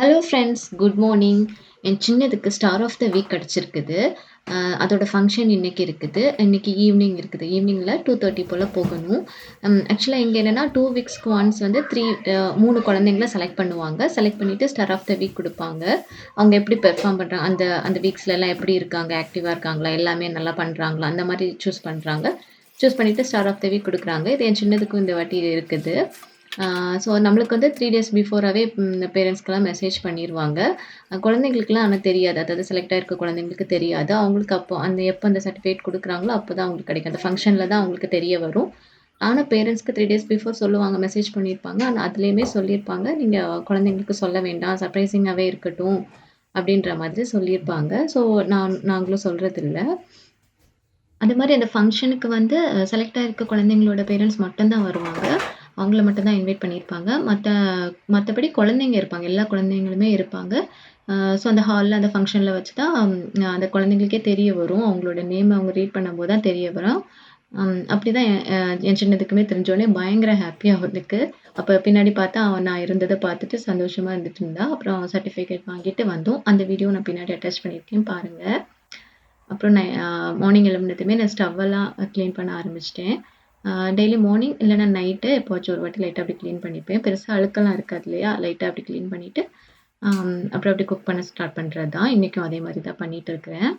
Hello friends good morning என் சின்னதுக்கு star of the week கிடச்சிருக்குது. அதோட ஃபங்க்ஷன் இன்றைக்கி இருக்குது. இன்றைக்கி ஈவினிங் இருக்குது. ஈவினிங்கில் டூ தேர்ட்டி போல் போகணும். ஆக்சுவலாக இங்கே என்னென்னா டூ வீக்ஸ்க்கு ஒன்ஸ் வந்து த்ரீ மூணு குழந்தைங்கள செலக்ட் பண்ணுவாங்க. செலக்ட் பண்ணிவிட்டு ஸ்டார் ஆஃப் த வீக் கொடுப்பாங்க. அவங்க எப்படி பெர்ஃபார்ம் பண்ணுறாங்க அந்த அந்த வீக்ஸ்லலாம் எப்படி இருக்காங்க? ஆக்டிவாக இருக்காங்களா? எல்லாமே நல்லா பண்ணுறாங்களா அந்த மாதிரி சூஸ் பண்ணுறாங்க சூஸ் பண்ணிவிட்டு ஸ்டார் ஆஃப் த வீக் கொடுக்குறாங்க. இது என் சின்னதுக்கும் இந்த வாட்டி இருக்குது. ஸோ நம்மளுக்கு வந்து த்ரீ டேஸ் பிஃபோராகவே பேரண்ட்ஸ்க்கெல்லாம் மெசேஜ் பண்ணிடுவாங்க குழந்தைங்களுக்குலாம் ஆனால் தெரியாது. அதாவது செலக்ட் ஆகிருக்க குழந்தைங்களுக்கு தெரியாது. அவங்களுக்கு அப்போ அந்த எப்போ அந்த சர்டிஃபிகேட் கொடுக்குறாங்களோ அப்போ தான் அவங்களுக்கு கிடைக்கும். அந்த ஃபங்க்ஷனில் தான் அவங்களுக்கு தெரிய வரும். ஆனால் பேரண்ட்ஸ்க்கு த்ரீ டேஸ் பிஃபோர் சொல்லுவாங்க மெசேஜ் பண்ணியிருப்பாங்க ஆனால் அதுலேயுமே சொல்லியிருப்பாங்க நீங்கள் குழந்தைங்களுக்கு சொல்ல வேண்டாம். சர்ப்ரைசிங்காகவே இருக்கட்டும் அப்படின்ற மாதிரி சொல்லியிருப்பாங்க ஸோ நான் நாங்களும் சொல்கிறதில்ல அதே மாதிரி அந்த ஃபங்க்ஷனுக்கு வந்து செலக்ட் ஆகிருக்க குழந்தைங்களோட பேரண்ட்ஸ் மட்டும்தான் வருவாங்க. அவங்கள மட்டும்தான் இன்வைட் பண்ணியிருப்பாங்க. மற்ற மற்றபடி குழந்தைங்க இருப்பாங்க. எல்லா குழந்தைங்களுமே இருப்பாங்க. ஸோ அந்த ஹாலில் அந்த ஃபங்க்ஷனில் வச்சு தான் அந்த குழந்தைங்களுக்கே தெரிய வரும். அவங்களோட நேம் அவங்க ரீட் பண்ணும்போது தான் தெரிய வரும். அப்படி தான் என் சின்னதுக்குமே தெரிஞ்சோடனே பயங்கர ஹாப்பியாக அவனுக்கு அப்போ பின்னாடி பார்த்தா அவன் நான் இருந்ததை பார்த்துட்டு சந்தோஷமாக இருந்துட்டு இருந்தா. அப்புறம் சர்டிஃபிகேட் வாங்கிட்டு வந்தோம். அந்த வீடியோ நான் பின்னாடி அட்டாச் பண்ணியிருக்கேன். பாருங்கள் அப்புறம் நான் மார்னிங் எழுந்ததுமே நான் ஸ்டவ்வெல்லாம் க்ளீன் பண்ண ஆரம்பிச்சிட்டேன். டெய்லி மார்னிங் இல்லைன்னா நைட்டு எப்போச்சும் ஒரு வாட்டி லைட்டாக அப்படி க்ளீன் பண்ணிப்பேன். பெருசாக அழுக்கெல்லாம் இருக்காது இல்லையா? லைட்டாக அப்படி க்ளீன் பண்ணிவிட்டு அப்புறம் அப்படி குக் பண்ண ஸ்டார்ட் பண்ணுறது தான் இன்றைக்கும் அதே மாதிரி தான் பண்ணிகிட்டு இருக்கிறேன்.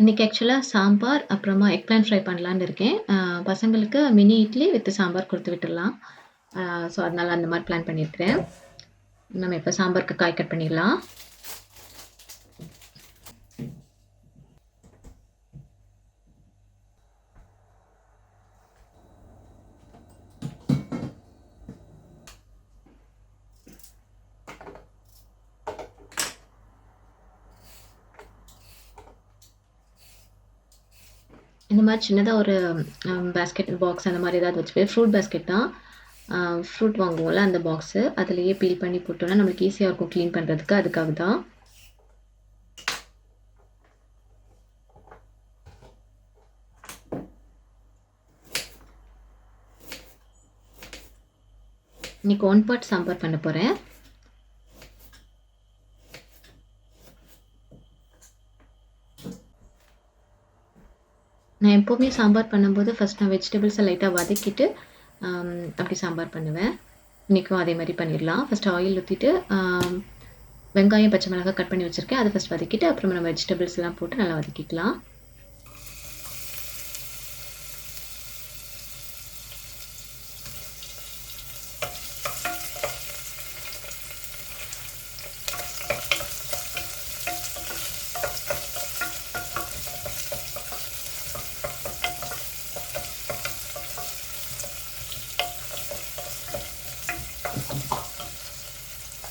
இன்றைக்கி ஆக்சுவலாக சாம்பார் அப்புறமா எக் பிளான் ஃப்ரை பண்ணலான்னு இருக்கேன் பசங்களுக்கு மினி இட்லி வித் சாம்பார் கொடுத்து விட்டுடலாம். ஸோ அதனால் அந்த மாதிரி பிளான் பண்ணியிருக்கிறேன். நம்ம இப்போ சாம்பாருக்கு காய் கட் பண்ணிடலாம். இந்த மாதிரி சின்னதாக ஒரு um, பேஸ்கெட் பாக்ஸ் அந்த மாதிரி ஏதாவது வச்சுப்பேன் ஃப்ரூட் பேஸ்கெட் தான். Um, ஃப்ரூட் வாங்குவோம்ல அந்த பாக்ஸு அதுலேயே பீல் பண்ணி போட்டோன்னா நம்மளுக்கு ஈஸியாக இருக்கும் க்ளீன் பண்ணுறதுக்கு அதுக்காக தான். இன்னைக்கு ஒன் பார்ட் சாம்பார் பண்ண போகிறேன் நான் எப்போவுமே சாம்பார் பண்ணும்போது ஃபஸ்ட் நான் வெஜிடபிள்ஸை லைட்டாக வதக்கிட்டு அப்படி சாம்பார் பண்ணுவேன். இன்றைக்கும் அதே மாதிரி பண்ணிடலாம். ஃபஸ்ட் ஆயில் ஊற்றிட்டு வெங்காயம் பச்சை மிளகாய் கட் பண்ணி வச்சுருக்கேன். அதை ஃபஸ்ட் வதக்கிட்டு அப்புறம் நம்ம வெஜிடபிள்ஸ் எல்லாம் போட்டு நல்லா வதக்கிக்கலாம்.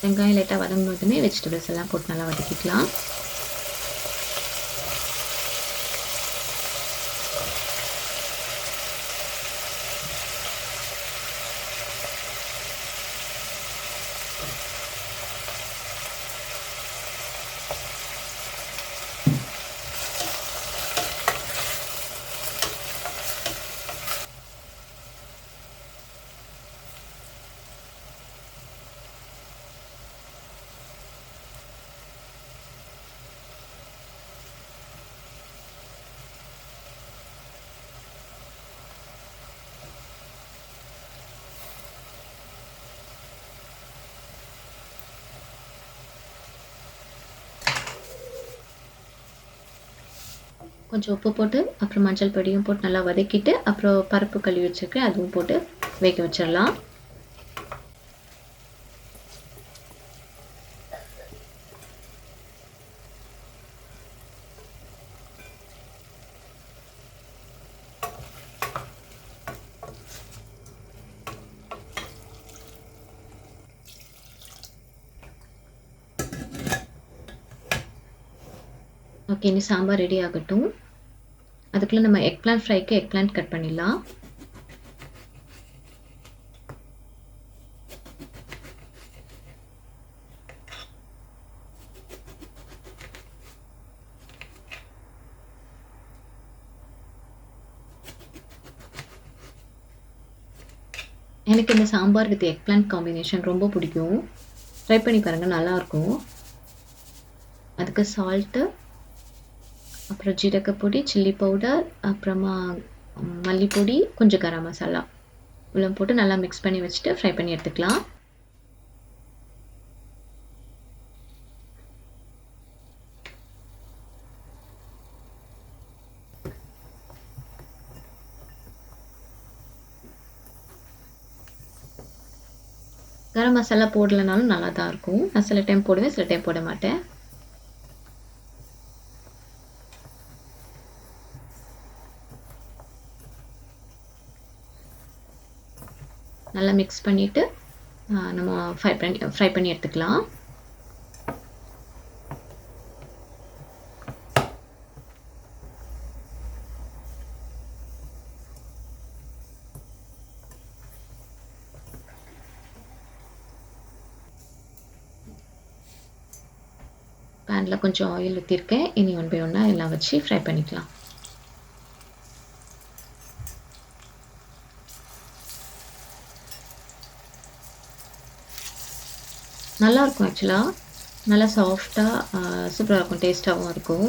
வெங்காயம் லைட்டாக வதங்கும் போதுமே வெஜிடபிள்ஸ் எல்லாம் போட்டு நல்லா வதக்கிக்கலாம். கொஞ்சம் உப்பு போட்டு அப்புறம் மஞ்சள் பொடியும் போட்டு நல்லா வதக்கிட்டு அப்புறம் பருப்பு கழுவி வச்சுருக்கேன். அதுவும் போட்டு வேக வச்சிடலாம். ஓகே இனி சாம்பார் ரெடி ஆகட்டும். அதுக்குள்ளே நம்ம எக் பிளான்ட் ஃப்ரைக்கு எக் பிளான்ட் கட் பண்ணிடலாம். எனக்கு இந்த sambar with eggplant combination ரொம்ப பிடிக்கும். ட்ரை பண்ணி பாருங்கள் நல்லாயிருக்கும் அதுக்கு சால்ட்டு அப்புறம் ஜீரகப்பொடி சில்லி பவுடர் அப்புறமா மல்லிப்பொடி கொஞ்சம் கரம் மசாலா. இவ்வளோ போட்டு நல்லா மிக்ஸ் பண்ணி வச்சுட்டு ஃப்ரை பண்ணி எடுத்துக்கலாம். கரம் மசாலா போடலைனாலும் நல்லா தான் இருக்கும். நான் சில டைம் போடுவேன் சில டைம் போட மாட்டேன் நல்லா மிக்ஸ் பண்ணிவிட்டு நம்ம ஃப்ரை பண்ணி ஃப்ரை பண்ணி எடுத்துக்கலாம். பேனில் கொஞ்சம் ஆயில் ஊற்றிருக்கேன் இனி ஒன் பை ஒன்னாக எல்லாம் வச்சு ஃப்ரை பண்ணிக்கலாம். நல்லா இருக்கும் ஆக்சுவலாக நல்லா சாஃப்டாக சூப்பராக இருக்கும் டேஸ்ட்டாகவும் இருக்கும்.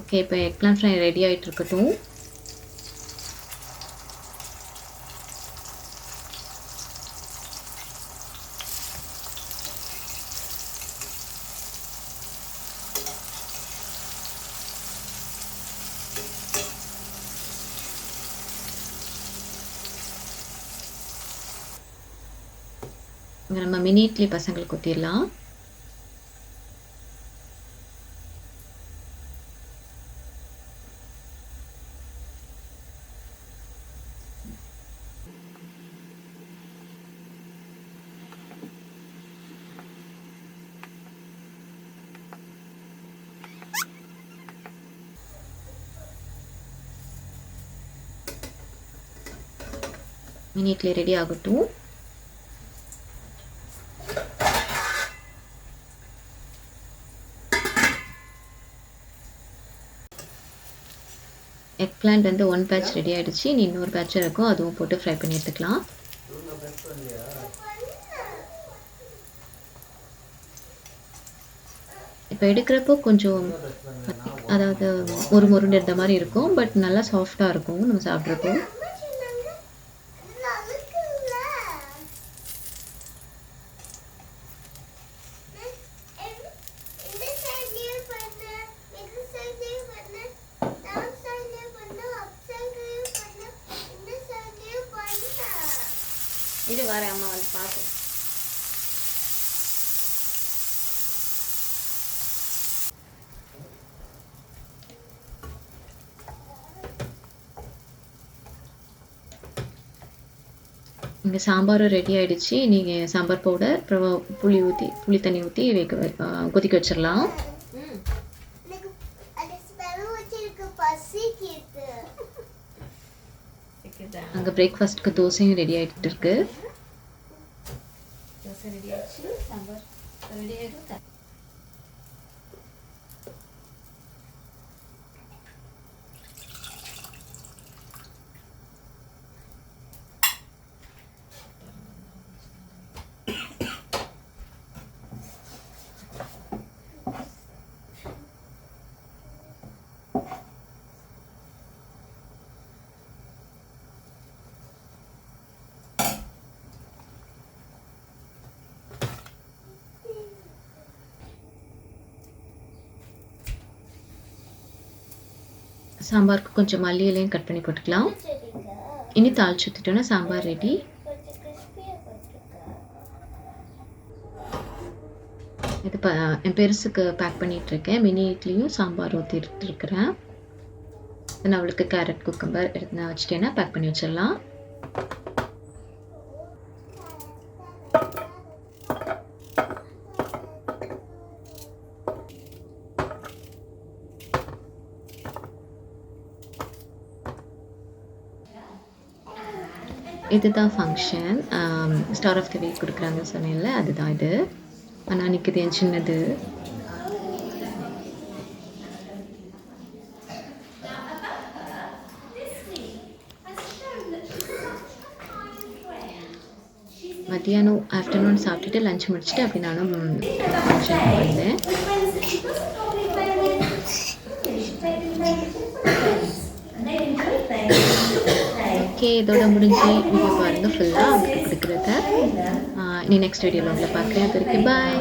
ஓகே இப்போ எக்லாம் ஃப்ரை ரெடி ஆகிட்டு இருக்கட்டும் இங்கே நம்ம மினி இட்லி பசங்களுக்கு ஊற்றிடலாம் மினி இட்லி ரெடி ஆகட்டும். எக் பிளான்ட் வந்து ஒன் பேட்ச் ரெடி ஆகிடுச்சு நீ இன்னொரு பேட்சும் இருக்கும். அதுவும் போட்டு ஃப்ரை பண்ணி எடுத்துக்கலாம். இப்போ எடுக்கிறப்போ கொஞ்சம் அதாவது ஒரு முருண்டு இருந்த மாதிரி இருக்கும். பட் நல்லா சாஃப்டாக இருக்கும். நம்ம சாப்பிட்றப்போ இது வர அம்மா வந்து பார்த்து இங்கே சாம்பாரும் ரெடி ஆகிடுச்சு நீங்கள் சாம்பார் பவுடர் அப்புறம் புளி ஊற்றி புளி தண்ணி ஊற்றி வைக்க வை- கொதிக்க வச்சிடலாம். அங்கே பிரேக்ஃபாஸ்ட்க்கு தோசையும் ரெடி ஆகிட்டு இருக்கு. சாம்பாருக்கு கொஞ்சம் மல்லி இலையும் கட் பண்ணி போட்டுக்கலாம். இனி தாளிச்சு ஊற்றிட்டோன்னா சாம்பார் ரெடி இது ப என் பெருசுக்கு பேக் பண்ணிகிட்ருக்கேன் மினி இட்லியும் சாம்பார் ஊற்றிட்டுருக்குறேன் நான் அவளுக்கு கேரட் குக்கம்பர் எடுத்து நான் வச்சுட்டேன்னா பேக் பண்ணி வச்சிடலாம். இதுதான் function star of the week கொடுக்குறாங்க சொன்னேன்ல அதுதான் இது. ஆனால் அன்றைக்கி இது என் சின்னது. மத்தியானம் ஆஃப்டர்நூன் சாப்பிட்டுட்டு லஞ்ச் முடிச்சுட்டு அப்படி நானும் ஃபங்க்ஷன் வந்தேன் Thank you. ஓகே இதோட முடிஞ்சு வீடியோ பாருங்கள் ஃபுல்லாக அவங்களுக்கு கொடுக்குறத. இனி நெக்ஸ்ட் வீடியோவில் உங்களை பார்க்குறேன். அது இருக்குது பாய்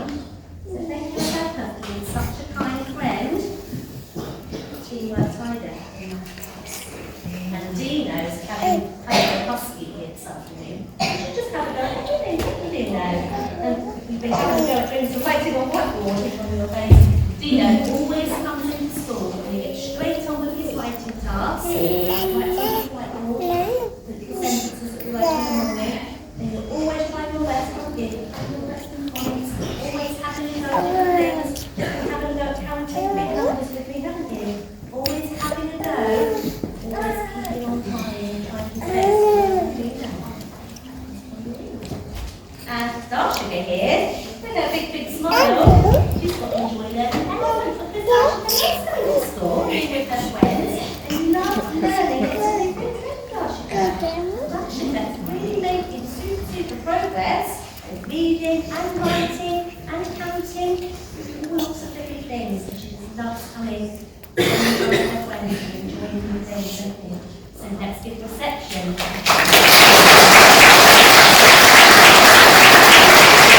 reading and writing and counting, all lots of different things, She is loves coming from Wednesday and joining the day, don't? So let's give reception.